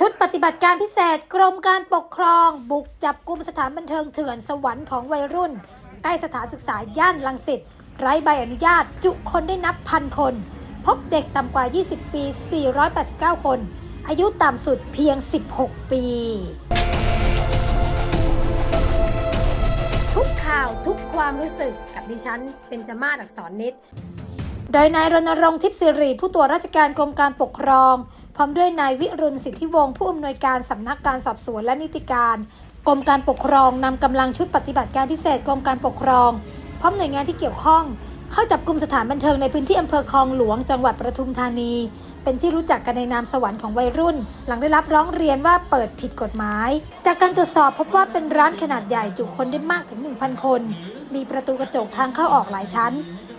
ชุดปฏิบัติการพิเศษกรมการปกครอง บุกจับกลุ่มสถานบันเทิงเถื่อนสวรรค์ของวัยรุ่น ใกล้สถานศึกษาย่านลังสิตไร้ใบอนุญาตจุคนได้นับพันคน พบเด็กต่ำกว่า 20 ปี 489 คน อายุต่ำสุดเพียง 16 ปี ทุกข่าวทุกความรู้สึกกับดิฉันเป็นจมาศอักษรนิด โดยนายรณรงค์ทิพย์สิริผู้ตรวจราชการกรมการปกครอง พร้อมด้วยนายวิรุณสิทธิวงศ์ผู้อำนวยการสำนักการสอบสวนและนิติการกรมการปกครองนำกำลังชุดปฏิบัติการพิเศษกรมการปกครอง พร้อมหน่วยงานที่เกี่ยวข้อง เข้าจับกลุ่มสถานบันเทิงในพื้นที่อำเภอคลองหลวงจังหวัดปทุมธานี เป็นที่รู้จักกันในนามสวรรค์ของวัยรุ่น หลังได้รับร้องเรียนว่าเปิดผิดกฎหมาย จากการตรวจสอบพบว่าเป็นร้านขนาดใหญ่จุคนได้มากถึง 1,000 คน มีประตูกระจกทางเข้าออกหลายชั้น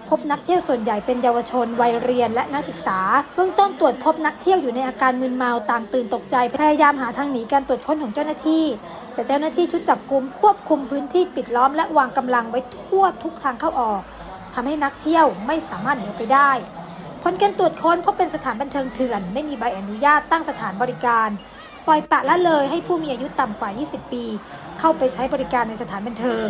พบนักเที่ยวส่วนใหญ่เป็นเยาวชนวัยเรียนและนักศึกษา เบื้องต้นตรวจพบนักเที่ยวอยู่ในอาการมึนเมาต่างตื่นตกใจพยายามหาทางหนีการตรวจค้นของเจ้าหน้าที่ แต่เจ้าหน้าที่ชุดจับกลุ่มควบคุมพื้นที่ปิดล้อมและวางกำลังไว้ทั่วทุกทางเข้าออกทำให้นักเที่ยวไม่สามารถหนีไปได้ผลการตรวจค้นพบเป็นสถานบันเทิงเถื่อน ไม่มีใบอนุญาตตั้งสถานบริการ ปล่อยปะละเลยให้ผู้มีอายุต่ำกว่า 20 ปี เข้าไปใช้บริการในสถานบันเทิง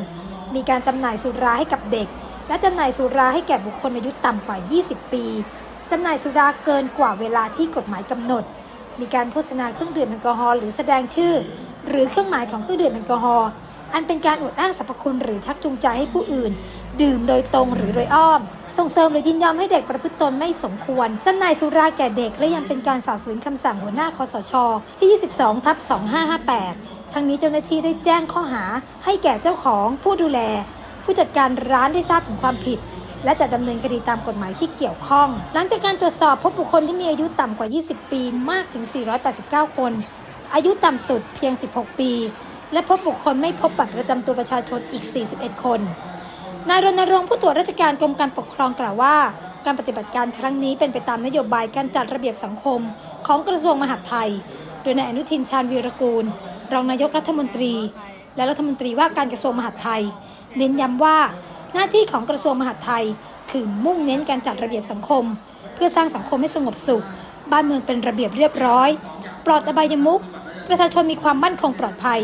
มีการจำหน่ายสุราให้กับเด็ก และจำหน่ายสุราให้แก่บุคคลอายุต่ำกว่า 20 ปีจำหน่ายสุราเกินกว่าเวลาที่กฎหมายกำหนด มีการโฆษณาเครื่องดื่มแอลกอฮอล์หรือแสดงชื่อ หรือเครื่องหมายของเครื่องดื่มแอลกอฮอล์อันเป็นการอวดอ้างสรรพคุณหรือชักจูงใจให้ผู้อื่น ดื่มโดยตรงหรือโดยอ้อม ส่งเสริมหรือยินยอมให้เด็กประพฤติตนไม่สมควรจำหน่ายสุราแก่เด็กและยังเป็นการฝ่าฝืนคำสั่งหัวหน้าคอสช ที่ 22 ทับ 2558 ทั้งนี้เจ้าหน้าที่ได้แจ้งข้อหาให้แก่เจ้าของผู้ดูแล ผู้จัดการร้านได้ทราบถึงความผิด และจะดำเนินคดีตามกฎหมายที่เกี่ยวข้อง หลังจากการตรวจสอบพบบุคคลที่มีอายุต่ำกว่า 20 ปีมากถึง 489 คน อายุต่ำสุดเพียง 16 ปี และพบบุคคลไม่พบบัตรประจำตัวประชาชนอีก 41 คนนายรณรงค์ผู้ตรวจราชการกรมการปกครองกล่าวว่า การปฏิบัติการครั้งนี้เป็นไปตามนโยบายการจัดระเบียบสังคมของกระทรวงมหาดไทย โดยนายอนุทินชาญวีรกูล รองนายกรัฐมนตรี และรัฐมนตรีว่าการกระทรวงมหาดไทย เน้นย้ำว่า หน้าที่ของกระทรวงมหาดไทย คือมุ่งเน้นการจัดระเบียบสังคม เพื่อสร้างสังคมให้สงบสุข บ้านเมืองเป็นระเบียบเรียบร้อย ปลอดอบายมุขประชาชนมีความมั่นคงปลอดภัย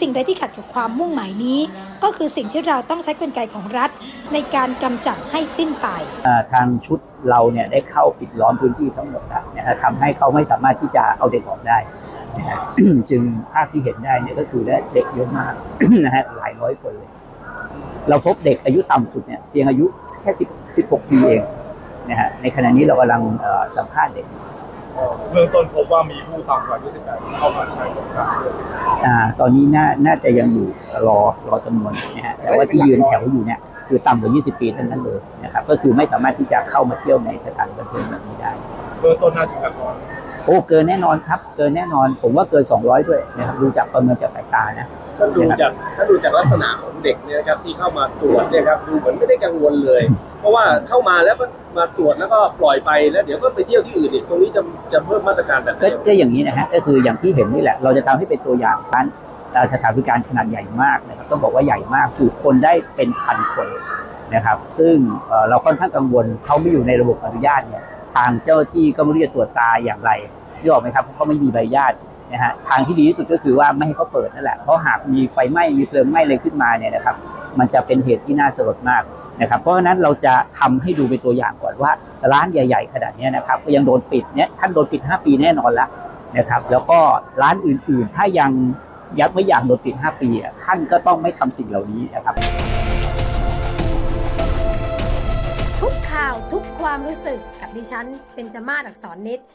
สิ่งใดที่ขัดกับความมุ่งหมายนี้ ก็คือสิ่งที่เราต้องใช้กลไกของรัฐ ในการกำจัดให้สิ้นไปทางชุดเราเนี่ยได้เข้าปิดล้อมพื้นที่ทั้งหมดแล้วนะฮะทำให้เขาไม่สามารถที่จะเอาเด็กออกได้นะฮะจึงภาพที่เห็นได้เนี่ยก็คือได้เด็กเยอะมากนะฮะหลายร้อยคนเลย เราพบเด็กอายุต่ำสุดเนี่ยเพียงอายุแค่10 16ปีเองนะฮะในขณะนี้เรากำลังเอ่อสัมภาษณ์เด็กเบื้องต้นพบว่ามีผู้ต่ำกว่าอายุ18เข้ามาใช้บริการด้วยอ่า ตอนนี้น่าน่าจะยังอยู่รอรอจำนวนนะฮะแต่ว่าที่ยืนแถวอยู่เนี่ยคือต่ำกว่า 20 ปีเท่านั้นเลยนะครับ ก็คือไม่สามารถที่จะเข้ามาเที่ยวในสถานบันเทิงแบบนี้ได้ เบื้องต้นน่าจะกันร้อนโอ้เกินแน่นอนครับ เกินแน่นอน ผมว่าเกิน 200 ด้วยนะครับดูจากประเมินจากสายตานะถ้าดูจากถ้าดูจากลักษณะของเด็กเนี่ยนะครับที่เข้ามาตรวจเนี่ยครับดูเหมือนไม่ได้กังวลเลย เพราะว่าเข้ามาแล้วก็มาตรวจแล้วก็ปล่อยไปแล้วเดี๋ยวก็ไปเที่ยวที่อื่นอีกตรงนี้จะจะเพิ่มมาตรการแบบไหนก็ก็อย่างนี้นะฮะก็คืออย่างที่เห็นนี่แหละ เราจะทำให้เป็นตัวอย่างร้านเอ่อสถานบริการขนาดใหญ่มากนะครับต้องบอกว่าใหญ่มากจุคนได้เป็นพันคน นะครับ ซึ่งเราค่อนข้างกังวลเขาไม่อยู่ในระบบอนุญาตเนี่ยทางเจ้าที่ก็ไม่รู้จะตรวจตาอย่างไรนี่ออกไหมครับเพราะเขาไม่มีใบอนุญาตนะฮะทางที่ดีที่สุดก็คือว่าไม่ให้เขาเปิดนั่นแหละเพราะหากมีไฟไหม้มีเพลิงไหม้อะไรขึ้นมาเนี่ยนะครับ มันจะเป็นเหตุที่น่าสลดมากนะครับเพราะฉะนั้นเราจะทำให้ดูเป็นตัวอย่างก่อนว่าร้านใหญ่ ๆ ขนาดนี้นะครับก็ยังโดนปิดเนี่ยท่านโดนปิด 5 ปีแน่นอนแล้วนะครับ แล้วก็ร้านอื่นๆ ถ้ายังยักไม่อย่ากโดนปิด 5 ปีอะท่านก็ต้องไม่ทำสิ่งเหล่านี้นะครับ ข่าวทุกความรู้สึกกับดิฉันเป็นจมาศอักษรนิด